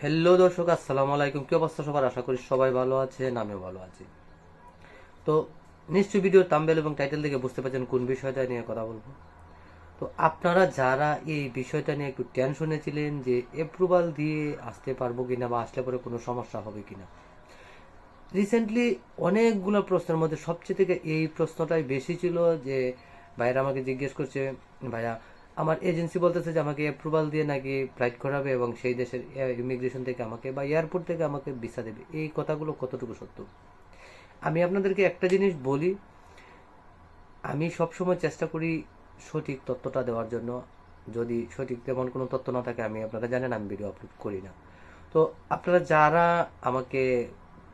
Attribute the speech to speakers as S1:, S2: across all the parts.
S1: Hello দর্শক, আসসালামু আলাইকুম। কি অবস্থা সবার? আশা করি সবাই ভালো আছেন, আমিও ভালো আছি। তো নিশ্চয় ভিডিও তাম্বেল এবং টাইটেল দেখে বুঝতে পারছেন কোন বিষয়টা নিয়ে কথা বলব। তো আপনারা যারা এই বিষয়টা নিয়ে একটু টেনশনে ছিলেন যে অ্যাপ্রুভাল দিয়ে আসতে পারব কিনা বা আসলে পরে কোনো সমস্যা হবে কিনা রিসেন্টলি অনেকগুলো প্রশ্নের মধ্যে সবচেয়ে থেকে এই প্রশ্নটাই বেশি ছিল যে ভাইরা আমাকে জিজ্ঞেস করছে, ভাইয়া আমার এজেন্সি বলতেছে যে আমাকে অ্যাপ্রুভাল দিয়ে নাকি ফ্লাইট করাবে এবং সেই দেশের ইমিগ্রেশন থেকে আমাকে বা এয়ারপোর্ট থেকে আমাকে ভিসা দেবে। এই কথাগুলো কতটুকু সত্য? আমি আপনাদেরকে একটা জিনিস বলি, আমি সবসময় চেষ্টা করি সঠিক তথ্যটা দেওয়ার জন্য। যদি সঠিক তেমন কোনো তথ্য না থাকে, আমি আপনারা জানেন, আমি ভিডিও আপলোড করি না। তো আপনারা যারা আমাকে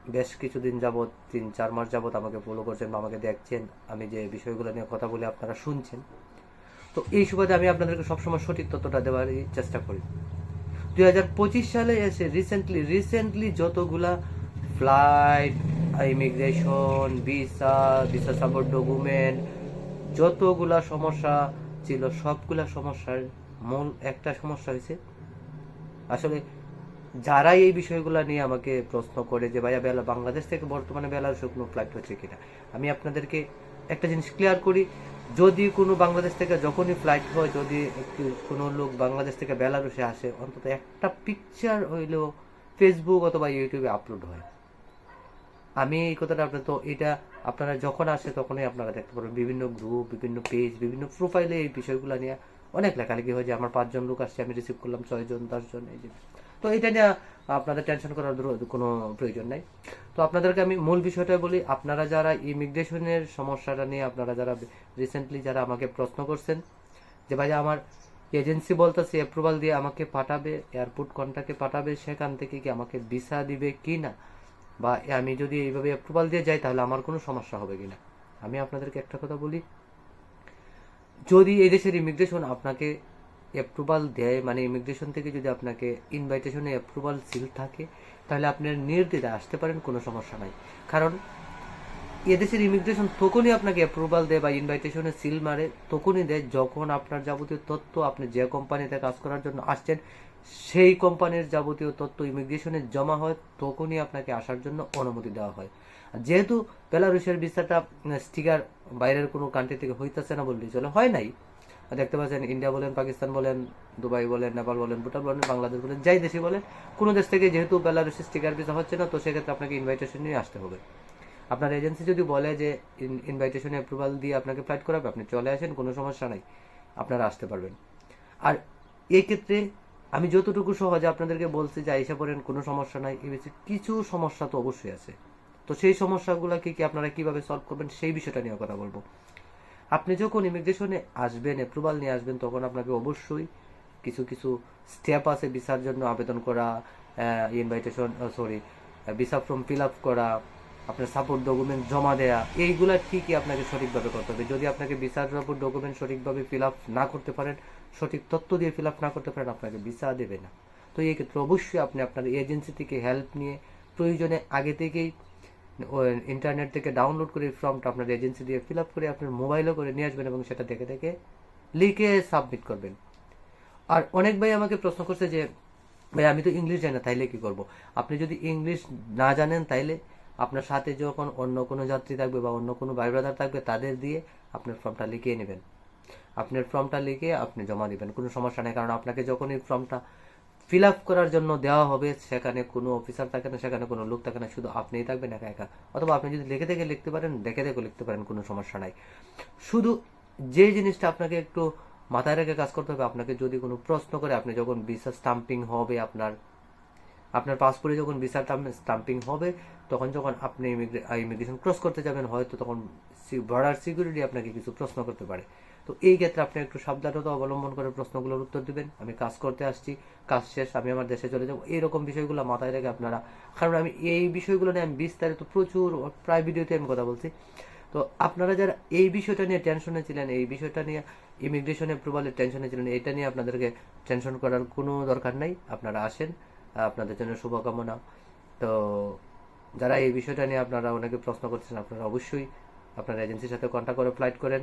S1: বেশ কিছুদিন যাবৎ, তিন চার মাস যাবৎ আমাকে ফলো করছেন বা আমাকে দেখছেন, আমি যে বিষয়গুলো নিয়ে কথা বলে, আপনারা শুনছেন। তো এই সুবাদে আমি আপনাদেরকে সবসময় সঠিক তথ্যটা দেওয়ারই চেষ্টা করি। দুই হাজার পঁচিশ সালে এসে রিসেন্টলি রিসেন্টলি যতগুলা flight immigration visa visa support document যতগুলা সমস্যা ছিল, সবগুলা সমস্যার মূল একটা সমস্যা হয়েছে। আসলে যারাই এই বিষয়গুলো নিয়ে আমাকে প্রশ্ন করে যে, ভাইয়া, বেলা, বাংলাদেশ থেকে বর্তমানে বেলারুসে কোনো ফ্লাইট হচ্ছে কিনা? আমি আপনাদেরকে একটা জিনিস ক্লিয়ার করি যদি কোনো বাংলাদেশ থেকে যখনই ফ্লাইট হয়, যদি একটু কোনো লোক বাংলাদেশ থেকে বেলারুসে আসে, অন্তত একটা পিকচার হইলেও ফেসবুক অথবা ইউটিউবে আপলোড হয়। আমি এই কথাটা আপনার তো এটা আপনারা যখন আসে তখনই আপনারা দেখতে পারবেন। বিভিন্ন গ্রুপ বিভিন্ন পেজ বিভিন্ন প্রোফাইলে এই বিষয়গুলো নিয়ে অনেক লেখালেখি হয় যে, আমার পাঁচজন লোক আসছে, আমি রিসিভ করলাম ছয়জন, দশজন, এই যে। তো এটা নিয়ে আপনাদের টেনশন করার কোনো প্রয়োজন নাই। তো আপনাদেরকে আমি মূল বিষয়টা বলি, আপনারা যারা ইমিগ্রেশনের সমস্যাটা নিয়ে, আপনারা যারা রিসেন্টলি যারা আমাকে প্রশ্ন করছেন, যে ভাই আমার এজেন্সি বলতেছে অ্যাপ্রুভাল দিয়ে আমাকে পাঠাবে এয়ারপোর্ট কন্ট্যাক্টে পাঠাবে, সেখান থেকে কি আমাকে ভিসা দিবে কি না? বা আমি যদি এইভাবে অ্যাপ্রুভাল দিয়ে যাই, তাহলে আমার কোনো সমস্যা হবে কিনা আমি আপনাদেরকে একটা কথা বলি, যদি এই দেশের ইমিগ্রেশন আপনাকে অ্যাপ্রুভাল দেয় মানে ইমিগ্রেশন থেকে যদি আপনাকে ইনভাইটেশনে অ্যাপ্রুভাল সিল থাকে, তাহলে আপনার নির্দ্বিধায় আসতে পারেন, কোনো সমস্যা নাই। কারণ এদেশের ইমিগ্রেশন তখনই আপনাকে অ্যাপ্রুভাল দেয় বা ইনভাইটেশনে সিল মারে, তখনই দেয় যখন আপনার যাবতীয় তথ্য আপনি যে কোম্পানিতে কাজ করার জন্য আসছেন, সেই কোম্পানির যাবতীয় তথ্য ইমিগ্রেশনে জমা হয়, তখনই আপনাকে আসার জন্য অনুমতি দেওয়া হয়। যেহেতু বেলারুশের ভিসাটা স্টিকার বাইরের কোনো কান্ট্রি থেকে হইতেছে না বললেই চলে, হয় নাই। দেখতে পাচ্ছেন ইন্ডিয়া বলেন, পাকিস্তান বলেন, দুবাই বলেন, নেপাল বলেন, ভুটান বলেন, বাংলাদেশ বলেন, যাই দেশে বলেন, কোনো দেশ থেকে যেহেতু বেলারুশের স্টিকার ভিসা হচ্ছে না, তো সেক্ষেত্রে আপনাকে ইনভাইটেশন নিয়ে আসতে হবে। আপনার এজেন্সি যদি বলে যে ইনভাইটেশন অ্যাপ্রুভাল দিয়ে আপনাকে ফ্লাইট করাবে, আপনি চলে আসেন, কোনো সমস্যা নাই, আপনারা আসতে পারবেন। আর এই ক্ষেত্রে আমি যতটুকু সহজে আপনাদেরকে বলছি যে আইসা পড়েন, কোনো সমস্যা নাই, এই কিছু সমস্যা তো অবশ্যই আছে। তো সেই সমস্যাগুলোকে কি আপনারা কীভাবে সলভ করবেন, সেই বিষয়টা নিয়ে কথা বলব। আপনি যখন ইমিগ্রেশনে আসবেন অ্যাপ্রুভাল নিয়ে আসবেন, তখন আপনাকে অবশ্যই কিছু কিছু স্টেপ আছে ভিসার জন্য, আবেদন করা invitation sorry visa form fill up করা, আপনার সাপোর্ট ডকুমেন্ট জমা দেয়া, এইগুলা ঠিকই আপনাকে সঠিকভাবে করতে হবে। যদি আপনাকে ভিসার সাপোর্ট ডকুমেন্ট সঠিকভাবে ফিল আপ না করতে পারেন, সঠিক তথ্য দিয়ে ফিল আপ না করতে পারেন, আপনাকে ভিসা দেবে না। তো এই ক্ষেত্রে অবশ্যই আপনি আপনার এজেন্সি থেকে হেল্প নিয়ে প্রয়োজনে আগে থেকেই ইন্টারনেট থেকে ডাউনলোড করে ফর্মটা আপনার এজেন্সি দিয়ে ফিল আপ করে আপনার মোবাইলও করে নিয়ে আসবেন এবং সেটা দেখে দেখে লিখে সাবমিট করবেন। আর অনেক ভাই আমাকে প্রশ্ন করছে যে, ভাই, আমি তো ইংলিশ জানি না, তাইলে কি করব? আপনি যদি ইংলিশ না জানেন, তাইলে আপনার সাথে যখন অন্য কোনো যাত্রী থাকবে বা অন্য কোনো ভাই ব্রাদার থাকবে, তাদের দিয়ে আপনার ফর্মটা লিখিয়ে নেবেন। আপনার ফর্মটা লিখে আপনি জমা দিবেন, কোনো সমস্যা নেই। কারণ আপনাকে যখন এই ফর্মটা ফিল আপ করার জন্য দেওয়া হবে, সেখানে কোনো অফিসার থাকে না, সেখানে কোনো লোক থাকে না, শুধু আপনিই থাকবেন একা একা। অথবা আপনি যদি লিখে দেখে লিখতে পারেন, দেখে দেখে লিখতে পারেন, কোনো সমস্যা নাই। শুধু যে জিনিসটা আপনাকে একটু মাথায় রেখে কাজ করতে হবে, আপনাকে যদি কোনো প্রশ্ন করে, আপনি যখন ভিসা স্টাম্পিং হবে আপনার আপনার পাসপোর্টে যখন ভিসা স্টাম্পিং হবে, তখন যখন আপনি ইমিগ্রেশন ক্রস করতে যাবেন, হয়তো তখন বর্ডার সিকিউরিটি আপনাকে কিছু প্রশ্ন করতে পারে। তো এই ক্ষেত্রে আপনি একটু সাবধানতা অবলম্বন করে প্রশ্নগুলোর উত্তর দিবেন। আমি কাজ করতে আসছি, কাজ শেষ, আমি আমার দেশে চলে যাব। এইরকম বিষয়গুলো মাথায় রেখে আপনারা, কারণ আমি এই বিষয়গুলো নিয়ে আমি বিস্তারিত প্রচুর, প্রায় ভিডিওতে আমি কথা বলছি। তো আপনারা যারা এই বিষয়টা নিয়ে টেনশনে ছিলেন, এই বিষয়টা নিয়ে ইমিগ্রেশন অ্যাপ্রুভালের টেনশনে ছিলেন, এটা নিয়ে আপনাদেরকে টেনশন করার কোনো দরকার নাই। আপনারা আসেন, আপনাদের জন্য শুভকামনা। তো যারা এই বিষয়টা নিয়ে আপনারা অনেকে প্রশ্ন করছেন, আপনারা অবশ্যই আপনার এজেন্সির সাথে কন্ট্যাক্ট করে ফ্লাইট করেন।